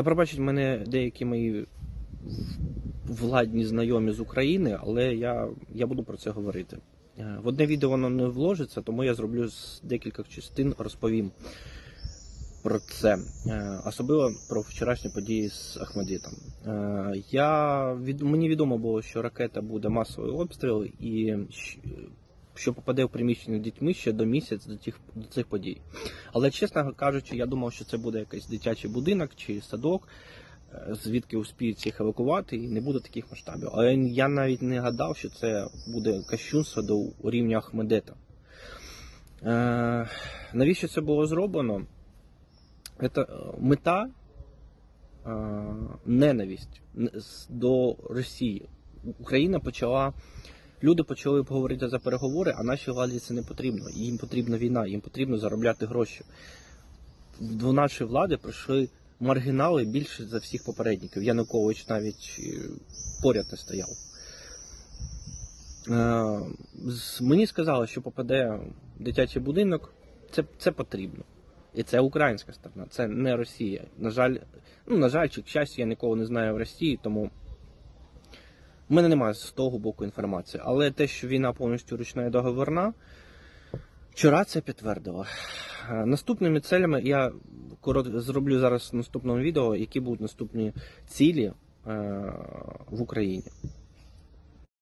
Та пробачать мене деякі мої владні знайомі з України, але я, я буду про це говорити. Е, В одне відео воно не вложиться, тому я зроблю з декількох частин, розповім про це, Е, особливо про вчорашні події з Ахмадитом. Е, Я, від, мені відомо було, що ракета буде масовий обстріл і що попаде в приміщення з дітьми ще до місяць до, тих, до цих подій. Але чесно кажучи, я думав, що це буде якийсь дитячий будинок чи садок, е, звідки успіють їх евакувати, і не буде таких масштабів. Але я навіть не гадав, що це буде кощунство до рівня Ахмедета. Е, навіщо це було зроблено? Це е, мета е, ненависть до Росії. Україна почала. Люди почали говорити за переговори, а нашій владі це не потрібно. Їм потрібна війна, їм потрібно заробляти гроші. До нашої влади прийшли маргінали більше за всіх попередників. Янукович навіть е, поряд не стояв. Е, Мені сказали, що попаде дитячий будинок. Це, це потрібно. І це українська сторона, це не Росія. На жаль, ну, на жаль, чи к щастю, я нікого не знаю в Росії, тому мене немає з того боку інформації. Але те, що війна повністю ручна і договорна, вчора це підтвердило. Наступними целями я зроблю зараз в наступному відео, які будуть наступні цілі е, в Україні.